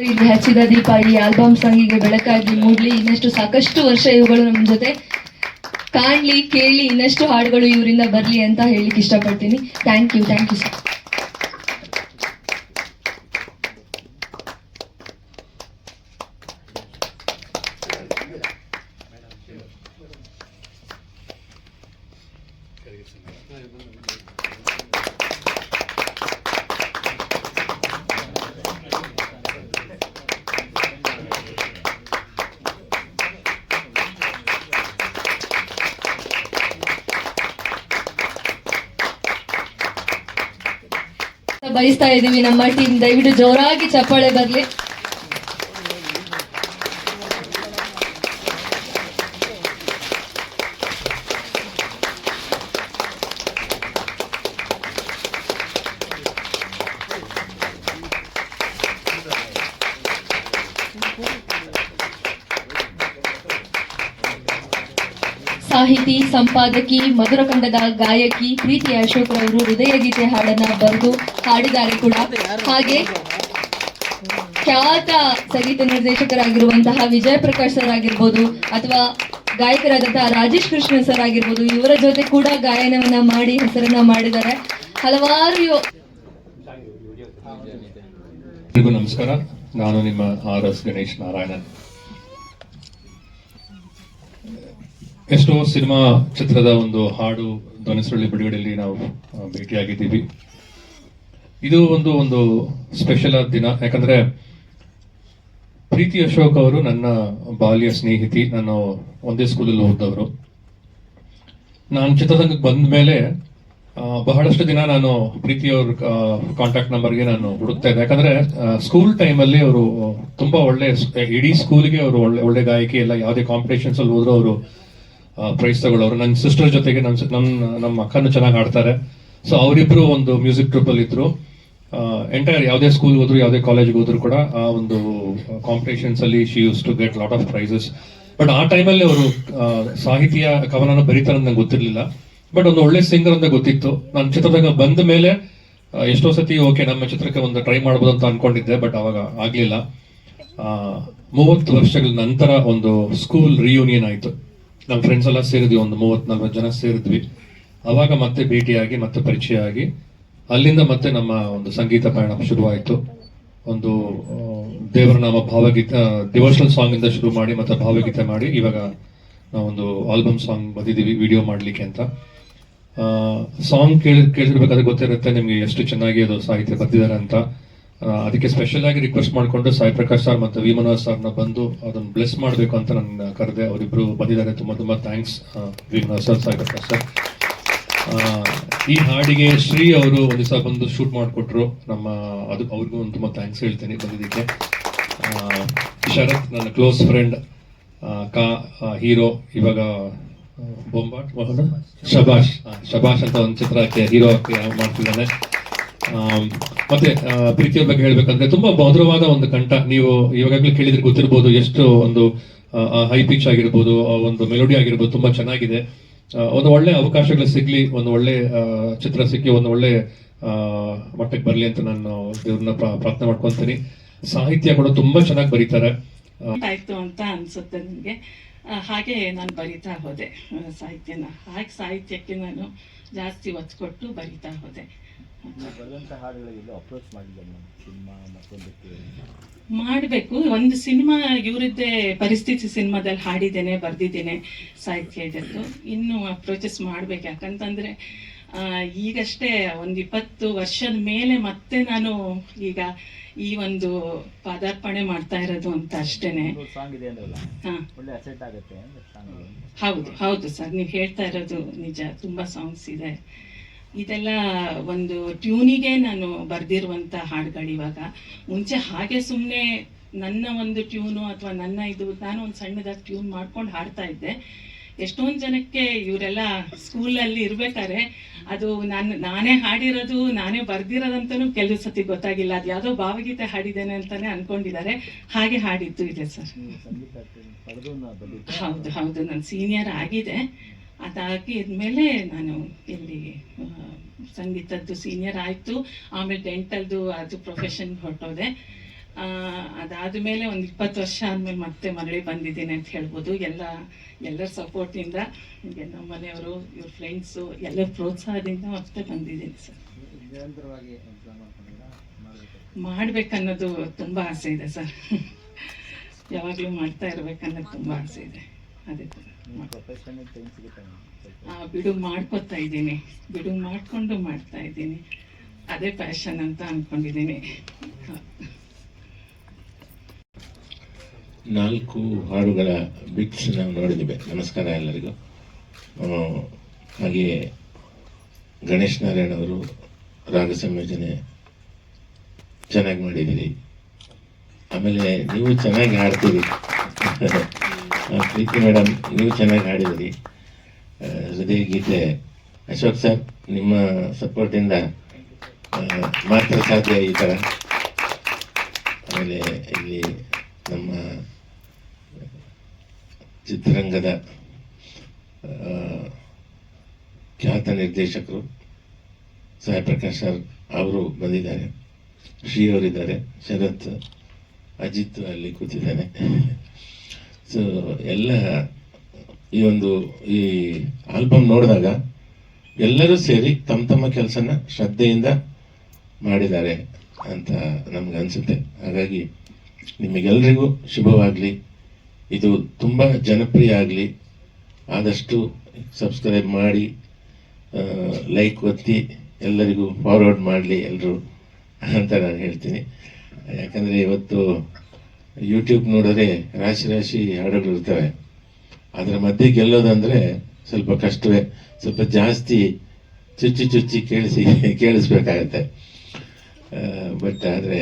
ಇಲ್ಲಿ ಹಚ್ಚಿದ ದೀಪ, ಈ ಆಲ್ಬಮ್ ಸಾಂಗಿಗೆ ಬೆಳಕಾಗಿ ಮೂಡ್ಲಿ. ಇನ್ನಷ್ಟು ಸಾಕಷ್ಟು ವರ್ಷ ಇವುಗಳು ನಮ್ಮ ಜೊತೆ. ಕಾಣ್ಲಿ, ಕೇಳಿ, ಇನ್ನಷ್ಟು ಹಾಡುಗಳು ಇವರಿಂದ ಬರ್ಲಿ ಅಂತ ಹೇಳಿಕ್ ಇಷ್ಟಪಡ್ತೀನಿ. Thank you thank you sir ಬಯಸ್ತಾ ಇದೀವಿ ನಮ್ಮ ಟೀಮ್. ದಯವಿಟ್ಟು ಜೋರಾಗಿ ಚಪ್ಪಾಳೆ ಬರ್ಲಿ. ಸಾಹಿತಿ, ಸಂಪಾದಕಿ ಮಧುರಕಂಡದ ಗಾಯಕಿ ಪ್ರೀತಿ ಅಶೋಕ್ ಅವರು ಹೃದಯ ಗೀತೆ ಹಾಡನ್ನ ಬರೆದು ಹಾಡಿದ್ದಾರೆ ಕೂಡ. ಹಾಗೆ ಖ್ಯಾತ ಸಂಗೀತ ನಿರ್ದೇಶಕರಾಗಿರುವಂತಹ ವಿಜಯ ಪ್ರಕಾಶ್ ಸರ್ ಆಗಿರ್ಬೋದು ಅಥವಾ ಗಾಯಕರಾದಂತಹ ರಾಜೇಶ್ ಕೃಷ್ಣ ಸರ್ ಆಗಿರ್ಬೋದು, ಇವರ ಜೊತೆ ಕೂಡ ಗಾಯನವನ್ನ ಮಾಡಿ ಹೆಸರನ್ನ ಮಾಡಿದ್ದಾರೆ. ಹಲವಾರು ನಮಸ್ಕಾರ. ನಾನು ನಿಮ್ಮ ಆರ್ ಎಸ್ ಗಣೇಶ್ ನಾರಾಯಣನ್. ಎಷ್ಟೋ ಸಿನಿಮಾ ಚಿತ್ರದ ಒಂದು ಹಾಡು ಧ್ವನಿಸುಳ್ಳಿ ಬಿಡುಗಡೆಯಲ್ಲಿ ನಾವು ಭೇಟಿಯಾಗಿದ್ದೀವಿ. ಇದು ಒಂದು ಒಂದು ಸ್ಪೆಷಲ್ ಆದ ದಿನ. ಯಾಕಂದ್ರೆ ಪ್ರೀತಿ ಅಶೋಕ್ ಅವರು ನನ್ನ ಬಾಲ್ಯ ಸ್ನೇಹಿತಿ ನಾನು ಒಂದೇ ಸ್ಕೂಲಲ್ಲಿ ಓದಿದವರು. ನಾನು ಚಿತ್ರರಂಗಕ್ಕೆ ಬಂದ ಮೇಲೆ ಬಹಳಷ್ಟು ದಿನ ನಾನು ಪ್ರೀತಿ ಅವ್ರ ಕಾಂಟ್ಯಾಕ್ಟ್ ನಂಬರ್ಗೆ ನಾನು ಹುಡುಕ್ತಾ ಇದ್ದೆ. ಯಾಕಂದ್ರೆ ಸ್ಕೂಲ್ ಟೈಮಲ್ಲಿ ಅವರು ತುಂಬಾ ಒಳ್ಳೆ, ಇಡೀ ಸ್ಕೂಲ್ಗೆ ಅವರು ಒಳ್ಳೆ ಒಳ್ಳೆ ಗಾಯಕಿ, ಎಲ್ಲ ಯಾವುದೇ ಕಾಂಪಿಟೇಷನ್ಸ್ ಅಲ್ಲಿ ಹೋದ್ರು ಅವರು ಪ್ರೈಸ್ ತಗೊಳ್ಳೋರು ನನ್ನ ಸಿಸ್ಟರ್ ಜೊತೆಗೆ ನನ್ನ ನನ್ನ ನಮ್ಮ ಅಕ್ಕನು ಚೆನ್ನಾಗಿ ಆಡ್ತಾರೆ. ಸೊ ಅವರಿಬ್ರು ಒಂದು ಮ್ಯೂಸಿಕ್ ಟ್ರೂಪಲ್ಲಿ ಇದ್ರು. ಎಂಟೈರ್ ಯಾವುದೇ ಸ್ಕೂಲ್ ಹೋದ್ರು, ಯಾವುದೇ ಕಾಲೇಜ್ಗೆ ಹೋದ್ರು ಕೂಡ ಆ ಒಂದು ಕಾಂಪಿಟೇಷನ್ಸ್ ಅಲ್ಲಿ she use to get lot of prizes but ಆ ಟೈಮಲ್ಲಿ ಅವರು ಸಾಹಿತ್ಯ, ಕವನನ ಬರೀತಾರೆ ನಂಗೆ ಗೊತ್ತಿರಲಿಲ್ಲ. ಬಟ್ ಒಂದು ಒಳ್ಳೆ ಸಿಂಗರ್ ಅಂತ ಗೊತ್ತಿತ್ತು. ನಾನು ಚಿತ್ರದಾಗ ಬಂದ ಮೇಲೆ ಎಷ್ಟೋ ಸತಿ ಓಕೆ ನಮ್ಮ ಚಿತ್ರಕ್ಕೆ ಒಂದು ಟ್ರೈ ಮಾಡ್ಬೋದು ಅಂತ ಅನ್ಕೊಂಡಿದ್ದೆ ಬಟ್ ಅವಾಗ ಆಗ್ಲಿಲ್ಲ. ಮೂವತ್ತು ವರ್ಷಗಳ ನಂತರ ಒಂದು ಸ್ಕೂಲ್ ರಿಯೂನಿಯನ್ ಆಯ್ತು. ನಮ್ಮ ಫ್ರೆಂಡ್ಸ್ ಎಲ್ಲ ಸೇರಿದ್ವಿ, ಒಂದು ಮೂವತ್ ನಲ್ವತ್ತು ಜನ ಸೇರಿದ್ವಿ. ಅವಾಗ ಮತ್ತೆ ಭೇಟಿಯಾಗಿ, ಮತ್ತೆ ಪರಿಚಯ ಆಗಿ ಅಲ್ಲಿಂದ ಮತ್ತೆ ನಮ್ಮ ಒಂದು ಸಂಗೀತ ಪಯಣ ಶುರುವಾಯಿತು. ಒಂದು ದೇವರನಾಮ ದೇವರ ನಾಮ ಭಾವಗೀತೆ ಡಿವೋಷನಲ್ ಸಾಂಗ್ ಇಂದ ಶುರು ಮಾಡಿ, ಮತ್ತೆ ಭಾವಗೀತೆ ಮಾಡಿ, ಇವಾಗ ನಾವೊಂದು ಆಲ್ಬಮ್ ಸಾಂಗ್ ಬಂದಿದ್ದೀವಿ ವಿಡಿಯೋ ಮಾಡ್ಲಿಕ್ಕೆ ಅಂತ. ಸಾಂಗ್ ಕೇಳಿ, ಕೇಳಿರ್ಬೇಕಾದ್ರೆ ಗೊತ್ತಿರುತ್ತೆ, ನಿಮಗೆ ಎಷ್ಟು ಚೆನ್ನಾಗಿ ಅದು ಸಾಹಿತ್ಯ ಬರ್ತಿದ್ದಾರೆ ಅಂತ. ಅದಕ್ಕೆ ಸ್ಪೆಷಲ್ ಆಗಿ ರಿಕ್ವೆಸ್ಟ್ ಮಾಡಿಕೊಂಡು ಸಾಯಿ ಪ್ರಕಾಶ್ ಸರ್ ಮತ್ತು ವಿ ಮನೋಹರ್ ಸರ್ನ ಬಂದು ಅದನ್ನು ಬ್ಲೆಸ್ ಮಾಡಬೇಕು ಅಂತ ನನ್ನ ಕರೆದೆ. ಅವರಿಬ್ಬರು ಬಂದಿದ್ದಾರೆ. ತುಂಬ ತುಂಬ thanks V Manohar sir Sai Prakash sir ಈ ಹಾಡಿಗೆ ಶ್ರೀ ಅವರು ಒಂದು ದಿವಸ ಬಂದು ಶೂಟ್ ಮಾಡಿಕೊಟ್ರು. ನಮ್ಮ ಅದು ಅವ್ರಿಗೂ ಒಂದು ತುಂಬ ಥ್ಯಾಂಕ್ಸ್ ಹೇಳ್ತೀನಿ ಬಂದಿದ್ದಕ್ಕೆ. ಶರತ್ ನನ್ನ ಕ್ಲೋಸ್ ಫ್ರೆಂಡ್ ಕಾ ಹೀರೋ ಇವಾಗ ಬೊಂಬಾಟ್? ಶಬಾಷ್. ಶಬಾಷ್. ಅಂತ ಒಂದು ಚಿತ್ರಕ್ಕೆ ಹೀರೋ ಮಾಡ್ತಿದ್ದಾನೆ. ಮತ್ತೆ ಪ್ರೀತಿಯ ಬಗ್ಗೆ ಹೇಳ್ಬೇಕಂದ್ರೆ ತುಂಬಾ ಮಧುರವಾದ ಒಂದು ಕಂಠ. ನೀವು ಇವಾಗಲೇ ಕೇಳಿದ್ರೆ ಗೊತ್ತಿರ್ಬೋದು ಎಷ್ಟು ಒಂದು ಹೈ ಪಿಚ್ ಆಗಿರ್ಬೋದು ಒಂದು ಮೆಲೋಡಿ ಆಗಿರ್ಬೋದು ತುಂಬಾ ಚೆನ್ನಾಗಿದೆ. ಒಂದು ಒಳ್ಳೆ ಅವಕಾಶಗಳು ಸಿಗ್ಲಿ, ಒಂದು ಒಳ್ಳೆ ಚಿತ್ರ ಸಿಕ್ಕಿ, ಒಂದು ಒಳ್ಳೆ ಮಟ್ಟಕ್ಕೆ ಬರ್ಲಿ ಅಂತ ನಾನು ದೇವ್ರನ್ನ ಪ್ರಾ- ಪ್ರಾರ್ಥನೆ ಮಾಡ್ಕೊಂತೀನಿ. ಸಾಹಿತ್ಯ ಕೂಡ ತುಂಬಾ ಚೆನ್ನಾಗಿ ಬರೀತಾರೆ. ಆಯ್ತು ಅಂತ ಅನ್ಸುತ್ತೆ ನನಗೆ ಹಾಗೆ ನಾನು ಬರಿತಾ ಹೋದೆ ಸಾಹಿತ್ಯನ. ಹಾಗೆ ಸಾಹಿತ್ಯಕ್ಕೆ ನಾನು ಜಾಸ್ತಿ ಒತ್ತು ಕೊಟ್ಟು ಬರಿತಾ ಹೋದೆ. ಬರುವಂಥ ಹಾಡುಗಳಿಗೆಲ್ಲ ಅಪ್ರೋಚ್ ಮಾಡಿದ್ದೆ ನಾನು ಸಿನಿಮಾ ಮತ್ತೊಂದಕ್ಕೆ. ಮಾಡಬೇಕು. ಒಂದು ಸಿನಿಮಾ ಇವರದ್ದೇ ಪರಿಸ್ಥಿತಿ ಸಿನಿಮಾದಲ್ಲಿ ಹಾಡಿದ್ದೇನೆ ಬರ್ದಿದ್ದೇನೆ ಸಾಹಿತ್ಯ ಇದ್ದು ಇನ್ನು ಅಪ್ರೋಚಸ್ ಮಾಡ್ಬೇಕು. ಯಾಕಂತಂದ್ರೆ ಈಗಷ್ಟೇ ಒಂದು ಇಪ್ಪತ್ತು ವರ್ಷದ ಮೇಲೆ ಮತ್ತೆ ನಾನು ಈಗ ಈ ಒಂದು ಪಾದಾರ್ಪಣೆ ಮಾಡ್ತಾ ಇರೋದು ಅಂತ ಅಷ್ಟೇನೆ. ಹೌದು ಹೌದು ಸರ್. ನೀವು ಹೇಳ್ತಾ ಇರೋದು ನಿಜ. ತುಂಬಾ ಸಾಂಗ್ಸ್ ಇದೆ. ಇದೆಲ್ಲ ಒಂದು ಟ್ಯೂನಿಗೆ ನಾನು ಬರ್ದಿರುವಂತ ಹಾಡುಗಳಿವಾಗ ಮುಂಚೆ ಹಾಗೆ ಸುಮ್ಮನೆ ನನ್ನ ಒಂದು ಟ್ಯೂನು ಅಥವಾ ನನ್ನ ಇದು ನಾನು ಒಂದು ಸಣ್ಣದಾಗಿ ಟ್ಯೂನ್ ಮಾಡ್ಕೊಂಡು ಹಾಡ್ತಾ ಇದ್ದೆ. ಎಷ್ಟೊಂದು ಜನಕ್ಕೆ ಇವರೆಲ್ಲ ಸ್ಕೂಲಲ್ಲಿ ಇರ್ಬೇಕಾದ್ರೆ ಅದು ನಾನು ನಾನೇ ಹಾಡಿರೋದು ನಾನೇ ಬರ್ದಿರೋದಂತನೂ ಕೆಲವು ಸತಿ ಗೊತ್ತಾಗಿಲ್ಲ. ಅದು ಯಾವುದೋ ಭಾವಗೀತೆ ಹಾಡಿದ್ದೇನೆ ಅಂತಾನೆ ಅನ್ಕೊಂಡಿದ್ದಾರೆ. ಹಾಗೆ ಹಾಡಿದ್ದು ಇದೆ ಸರ್. ಹೌದು ಹೌದು. ನಾನು ಸೀನಿಯರ್ ಆಗಿದೆ. ಅದಾಗಿದ್ಮೇಲೆ ನಾನು ಇಲ್ಲಿ ಸಂಗೀತದ್ದು ಸೀನಿಯರ್ ಆಯಿತು. ಆಮೇಲೆ ಡೆಂಟಲ್ದು ಅದು ಪ್ರೊಫೆಷನ್ ಹೊರಟೋದೆ. ಆ, ಅದಾದ್ಮೇಲೆ ಒಂದು ಇಪ್ಪತ್ತು ವರ್ಷ ಆದಮೇಲೆ ಮತ್ತೆ ಮರಳಿ ಬಂದಿದ್ದೀನಿ ಅಂತ ಹೇಳ್ಬೋದು. ಎಲ್ಲ ಎಲ್ಲರ ಸಪೋರ್ಟಿಂದ ಹೀಗೆ ನಮ್ಮ ಮನೆಯವರು ಇವ್ರ ಫ್ರೆಂಡ್ಸು ಎಲ್ಲರ ಪ್ರೋತ್ಸಾಹದಿಂದ ಮತ್ತೆ ಬಂದಿದ್ದೀನಿ ಸರ್. ಮಾಡ್ಬೇಕನ್ನೋದು ತುಂಬ ಆಸೆ ಇದೆ ಸರ್. ಯಾವಾಗಲೂ ಮಾಡ್ತಾ ಇರ್ಬೇಕನ್ನೋದು ತುಂಬ ಆಸೆ ಇದೆ. ಅದೇ. ಥರ ಬಿಡುವು ಮಾಡ್ಕೊತಾ ಇದ್ದೀನಿ. ಬಿಡು ಮಾಡಿಕೊಂಡು ಮಾಡ್ತಾ ಇದ್ದೀನಿ. ಅದೇ ಪ್ಯಾಷನ್ ಅಂತ ಅಂದ್ಕೊಂಡಿದ್ದೀನಿ ನಾಲ್ಕು ಹಾಡುಗಳ ಬಿಟ್ಸ್ ನಾವು ನೋಡಿದ್ದೇವೆ. ನಮಸ್ಕಾರ ಎಲ್ಲರಿಗೂ. ಹಾಗೆಯೇ ಗಣೇಶ್ ನಾರಾಯಣ್ ಅವರು ರಾಗ ಸಂಯೋಜನೆ ಚೆನ್ನಾಗಿ ಮಾಡಿದ್ದೀರಿ. ಆಮೇಲೆ ನೀವು ಚೆನ್ನಾಗಿ ಹಾಡ್ತೀರಿ. ಪ್ರೀತಿ ಮೇಡಮ್, ನೀವು ಚೆನ್ನಾಗಿ ಹಾಡಿದಿರಿ. ಹೃದಯ ಗೀತೆ. ಅಶೋಕ್ ಸರ್, ನಿಮ್ಮ ಸಪೋರ್ಟಿಂದ ಮಾತ್ರ ಸಾಧ್ಯ ಈ ಥರ ಆಮೇಲೆ ಇಲ್ಲಿ ನಮ್ಮ ಚಿತ್ರರಂಗದ ಖ್ಯಾತ ನಿರ್ದೇಶಕರು ಸಾಯ್ ಪ್ರಕಾಶ್ ಸರ್ ಅವರು ಬಂದಿದ್ದಾರೆ. ಶ್ರೀ ಅವರಿದ್ದಾರೆ. ಶರತ್, ಅಜಿತ್ ಅಲ್ಲಿ ಕೂತಿದ್ದಾನೆ ಸೊ ಎಲ್ಲ ಈ ಒಂದು ಈ ಆಲ್ಬಮ್ ನೋಡಿದಾಗ ಎಲ್ಲರೂ ಸೇರಿ ತಮ್ಮ ತಮ್ಮ ಕೆಲಸನ ಶ್ರದ್ಧೆಯಿಂದ ಮಾಡಿದ್ದಾರೆ ಅಂತ ನಮ್ಗೆ ಅನಿಸುತ್ತೆ. ಹಾಗಾಗಿ ನಿಮಗೆಲ್ರಿಗೂ ಶುಭವಾಗಲಿ. ಇದು ತುಂಬ ಜನಪ್ರಿಯ ಆಗಲಿ. ಆದಷ್ಟು ಸಬ್ಸ್ಕ್ರೈಬ್ ಮಾಡಿ ಲೈಕ್ ಒತ್ತಿ, ಎಲ್ಲರಿಗೂ ಫಾರ್ವರ್ಡ್ ಮಾಡಲಿ ಎಲ್ಲರೂ ಅಂತ ನಾನು ಹೇಳ್ತೀನಿ. ಯಾಕಂದರೆ ಇವತ್ತು ಯೂಟ್ಯೂಬ್ ನೋಡಿದ್ರೆ ರಾಶಿ ರಾಶಿ ಹಾಡುಗಳು ಇರ್ತವೆ. ಅದರ ಮಧ್ಯೆ ಗೆಲ್ಲೋದಂದ್ರೆ ಸ್ವಲ್ಪ ಕಷ್ಟವೇ. ಸ್ವಲ್ಪ ಜಾಸ್ತಿ ಚುಚ್ಚಿ ಚುಚ್ಚಿ ಕೇಳಿಸಿ, ಕೇಳಿಸ್ಬೇಕಾಗತ್ತೆ. ಬಟ್ ಆದರೆ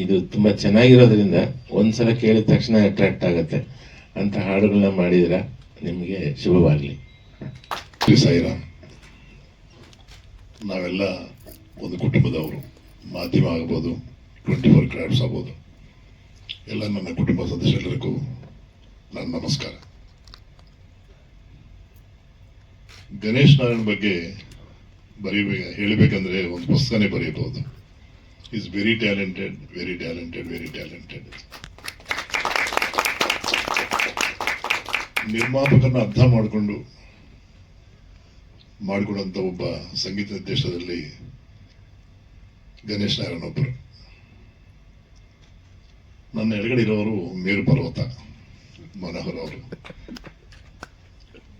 ಇದು ತುಂಬ ಚೆನ್ನಾಗಿರೋದ್ರಿಂದ ಒಂದ್ಸಲ ಕೇಳಿದ ತಕ್ಷಣ ಅಟ್ರಾಕ್ಟ್ ಆಗುತ್ತೆ. ಅಂತ ಹಾಡುಗಳನ್ನ ಮಾಡಿದ್ರೆ ನಿಮಗೆ ಶುಭವಾಗಲಿ. ಸಾಯಿರಾಮ್, ನಾವೆಲ್ಲ ಒಂದು ಕುಟುಂಬದವರು. ಮಾಧ್ಯಮ ಆಗ್ಬೋದು ಟ್ವೆಂಟಿ ಫೋರ್ ಕ್ರಾಫ್ಟ್ಸ್ ಆಗ್ಬೋದು. ಎಲ್ಲ ನನ್ನ ಕುಟುಂಬ ಸದಸ್ಯರೆಲ್ಲರಿಗೂ ನನ್ನ ನಮಸ್ಕಾರ. ಗಣೇಶ್ ನಾರಾಯಣ್ ಬಗ್ಗೆ ಬರೀಬೇಕು ಹೇಳಬೇಕಂದ್ರೆ ಒಂದು ಪುಸ್ತಕನೇ ಬರೆಯಬಹುದು is very talented very talented very talented ನಿರ್ಮಾಪಕರನ್ನ ಅರ್ಥ ಮಾಡಿಕೊಂಡು ಮಾಡಿಕೊಂಡಂತ ಒಬ್ಬ ಸಂಗೀತ ನಿರ್ದೇಶದಲ್ಲಿ ಗಣೇಶ್ ನಾರಾಯಣ ಒಬ್ಬರು ನನ್ನ ಎಡಗಡೆ ಇರೋರು ಮೇರು ಪರ್ವತ ಮನೋಹರ್ ಅವರು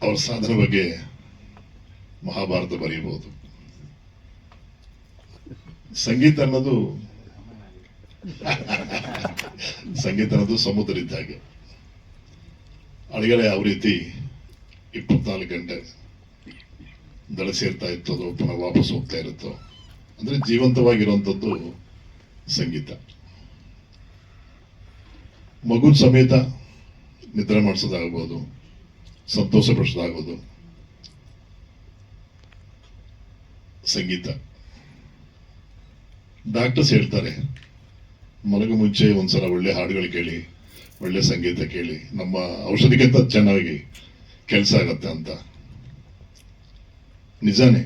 ಅವ್ರ ಸಾಧನೆ ಬಗ್ಗೆ ಮಹಾಭಾರತ ಬರೆಯಬಹುದು. ಸಂಗೀತ ಅನ್ನೋದು ಸಂಗೀತ ಅನ್ನೋದು ಸಮುದ್ರ ಇದ್ದ ಹಾಗೆ. ಅಡಿಗಡೆ ಯಾವ ರೀತಿ ಇಪ್ಪತ್ನಾಲ್ಕು ಗಂಟೆ ದಡ ಸೇರ್ತಾ ಇತ್ತು ಅದು ಪುನಃ ವಾಪಸ್ ಹೋಗ್ತಾ ಇರುತ್ತೋ, ಅಂದ್ರೆ ಜೀವಂತವಾಗಿರುವಂಥದ್ದು ಸಂಗೀತ. ಮಗುನ್ ಸಮೇತ ನಿದ್ರೆ ಮಾಡಿಸೋದಾಗ್ಬೋದು ಸಂತೋಷ ಪಡಿಸೋದಾಗ್ಬೋದು ಸಂಗೀತ. ಡಾಕ್ಟರ್ಸ್ ಹೇಳ್ತಾರೆ, ಮಲಗು ಮುಂಚೆ ಒಂದ್ಸಲ ಒಳ್ಳೆ ಹಾಡುಗಳು ಕೇಳಿ, ಒಳ್ಳೆ ಸಂಗೀತ ಕೇಳಿ, ನಮ್ಮ ಔಷಧಿಗಿಂತ ಚೆನ್ನಾಗಿ ಕೆಲಸ ಆಗತ್ತೆ ಅಂತ. ನಿಜಾನೇ,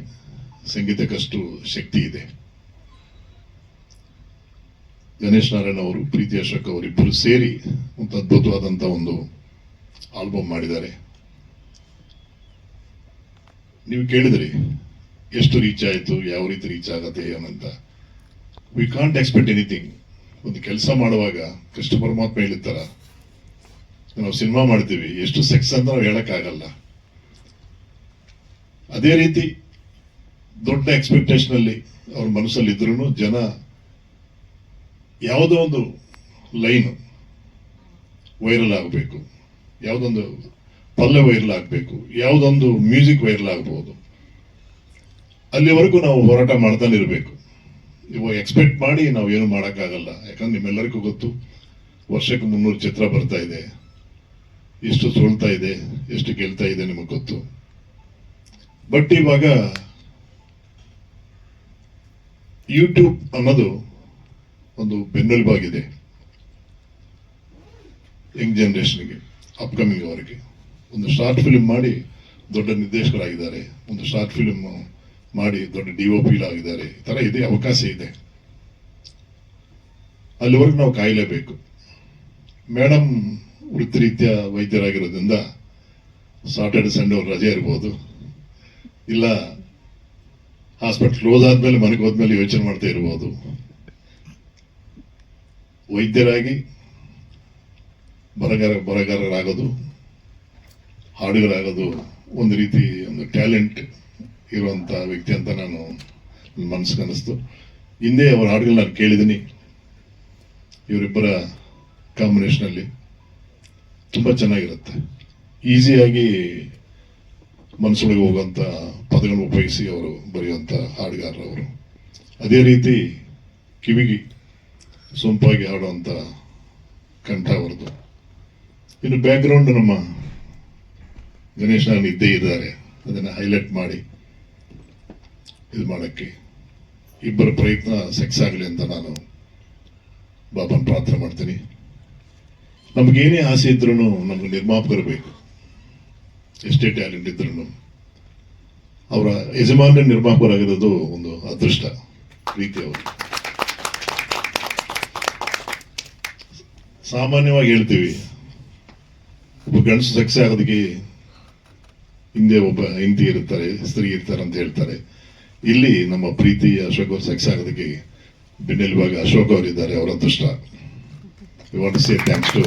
ಸಂಗೀತಕ್ಕಷ್ಟು ಶಕ್ತಿ ಇದೆ. ಗಣೇಶ್ ನಾರಾಯಣ ಅವರು, ಪ್ರೀತಿ ಅಶೋಕ್ ಅವರಿಬ್ಬರು ಸೇರಿ ಒಂದು ಅದ್ಭುತವಾದಂತ ಒಂದು ಆಲ್ಬಮ್ ಮಾಡಿದ್ದಾರೆ. ನೀವು ಕೇಳಿದ್ರಿ, ಎಷ್ಟು ರೀಚ್ ಆಯಿತು, ಯಾವ ರೀತಿ ರೀಚ್ ಆಗತ್ತೆ ಏನಂತ ವಿ ಕಾಂಟ್ ಎಕ್ಸ್ಪೆಕ್ಟ್ ಎನಿಥಿಂಗ್ ಒಂದು ಕೆಲಸ ಮಾಡುವಾಗ ಕೃಷ್ಣ ಪರಮಾತ್ಮ ಹೇಳಿರ್ತಾರ, ನಾವು ಸಿನಿಮಾ ಮಾಡ್ತೀವಿ, ಎಷ್ಟು ಸೆಕ್ಸ್ ಅಂತ ನಾವು ಹೇಳಕ್ಕಾಗಲ್ಲ. ಅದೇ ರೀತಿ ದೊಡ್ಡ ಎಕ್ಸ್ಪೆಕ್ಟೇಷನ್ ಅಲ್ಲಿ ಅವ್ರ ಮನಸ್ಸಲ್ಲಿ ಇದ್ರು ಜನ ಯಾವುದೋ ಒಂದು ಲೈನ್ ವೈರಲ್ ಆಗಬೇಕು, ಯಾವುದೊಂದು ಪಲ್ಯ ವೈರಲ್ ಆಗಬೇಕು, ಯಾವುದೊಂದು ಮ್ಯೂಸಿಕ್ ವೈರಲ್ ಆಗಬಹುದು ಅಲ್ಲಿವರೆಗೂ ನಾವು ಹೋರಾಟ ಮಾಡ್ತಾನೆ ಇರಬೇಕು ಇವಾಗ ಎಕ್ಸ್ಪೆಕ್ಟ್ ಮಾಡಿ ನಾವು ಏನು ಮಾಡೋಕ್ಕಾಗಲ್ಲ. ಯಾಕಂದ್ರೆ ನಿಮ್ಮೆಲ್ಲರಿಗೂ ಗೊತ್ತು, ವರ್ಷಕ್ಕೆ ಮುನ್ನೂರು ಚಿತ್ರ ಬರ್ತಾ ಇದೆ. ಎಷ್ಟು ಸೋಳ್ತಾ ಇದೆ, ಎಷ್ಟು ಗೆಲ್ತಾ ಇದೆ ನಿಮಗೆ ಗೊತ್ತು. ಬಟ್ ಇವಾಗ ಯೂಟ್ಯೂಬ್ ಅನ್ನೋದು ಒಂದು ಬೆನ್ನೆಲುಬಾಗಿದೆ. ಯಂಗ್ ಜನರೇಷನ್ಗೆ ಅಪ್ಕಮಿಂಗ್ ಅವರಿಗೆ. ಒಂದು ಶಾರ್ಟ್ ಫಿಲ್ಮ್ ಮಾಡಿ ದೊಡ್ಡ ನಿರ್ದೇಶಕರಾಗಿದ್ದಾರೆ. ಒಂದು ಶಾರ್ಟ್ ಫಿಲ್ಮ್ ಮಾಡಿ ದೊಡ್ಡ ಡಿ ಒ ಆಗಿದ್ದಾರೆ ಈ ಥರ ಇದೆ, ಅವಕಾಶ ಇದೆ. ಅಲ್ಲಿವರೆಗೂ ನಾವು ಕಾಯಲೇಬೇಕು. ಮೇಡಮ್ ವೃತ್ತಿರೀತ್ಯ ವೈದ್ಯರಾಗಿರೋದ್ರಿಂದ ಸಾಟರ್ಡೆ ಸಂಡೇ ಅವ್ರು ರಜೆ ಇರ್ಬೋದು. ಇಲ್ಲ ಹಾಸ್ಪಿಟಲ್ ಕ್ಲೋಸ್ ಆದಮೇಲೆ ಮನೆಗೆ ಹೋದ್ಮೇಲೆ ಯೋಚನೆ ಮಾಡ್ತಾ ಇರ್ಬೋದು. ವೈದ್ಯರಾಗಿ ಬರಗಾರ, ಬರಗಾರರಾಗೋದು, ಹಾಡುಗರಾಗೋದು, ಒಂದು ರೀತಿ ಒಂದು ಟ್ಯಾಲೆಂಟ್ ಇರುವಂಥ ವ್ಯಕ್ತಿ ಅಂತ ನಾನು ನನ್ನ ಮನಸ್ಸಿಗೆ ಅನ್ನಿಸ್ತು ಹಿಂದೆ ಅವರ ಹಾಡುಗಳನ್ನ ನಾನು ಕೇಳಿದ್ದೀನಿ. ಇವರಿಬ್ಬರ ಕಾಂಬಿನೇಷನ್ ಅಲ್ಲಿ ತುಂಬಾ ಚೆನ್ನಾಗಿರುತ್ತೆ. ಈಸಿಯಾಗಿ ಮನಸ್ಸೊಳಗೆ ಹೋಗುವಂಥ ಪದಗಳನ್ನು ಉಪಯೋಗಿಸಿ ಅವರು ಬರೆಯುವಂಥ ಹಾಡುಗಾರರು ಅವರು. ಅದೇ ರೀತಿ ಕಿವಿಗೆ ಸೊಂಪಾಗಿ ಹಾಡುವಂತ ಕಂಠ ಅವರದು ಇನ್ನು ಬ್ಯಾಕ್ಗ್ರೌಂಡ್ ನಮ್ಮ ಗಣೇಶ ನಿದ್ದೆ ಇದ್ದೇ ಇದ್ದಾರೆ. ಅದನ್ನ ಹೈಲೈಟ್ ಮಾಡಿ ಇದು ಮಾಡೋಕ್ಕೆ. ಇಬ್ಬರ ಪ್ರಯತ್ನ ಸಕ್ಸ್ ಆಗಲಿ ಅಂತ ನಾನು ಬಾಬನ್ ಪ್ರಾರ್ಥನೆ ಮಾಡ್ತೀನಿ. ನಮಗೇನೇ ಆಸೆ ಇದ್ರೂ ನಮ್ಗೆ ನಿರ್ಮಾಪಕರು ಬೇಕು. ಎಷ್ಟೇ ಟ್ಯಾಲೆಂಟ್ ಇದ್ರೂ ಅವರ ಯಜಮಾನ ನಿರ್ಮಾಪಕರಾಗಿರೋದು ಒಂದು ಅದೃಷ್ಟ, ಪ್ರೀತಿ ಅವರು. ಸಾಮಾನ್ಯವಾಗಿ ಹೇಳ್ತೀವಿ. ಒಬ್ಬ ಗಂಡಸು ಸಕ್ಸೆ ಆಗೋದಕ್ಕೆ ಹಿಂದೆ ಒಬ್ಬ ಹೆಂಡತಿ ಇರ್ತಾರೆ, ಸ್ತ್ರೀ ಇರ್ತಾರೆ ಅಂತ ಹೇಳ್ತಾರೆ. ಇಲ್ಲಿ ನಮ್ಮ ಪ್ರೀತಿ ಅಶೋಕ್ ಅವರು ಸಕ್ಸೆ ಆಗೋದಕ್ಕೆ ಬೆನ್ನೆಲುಬಾಗ ಅಶೋಕ್ ಅವರಿದ್ದಾರೆ, ಅವರ ಅದೃಷ್ಟ. You want say thanks to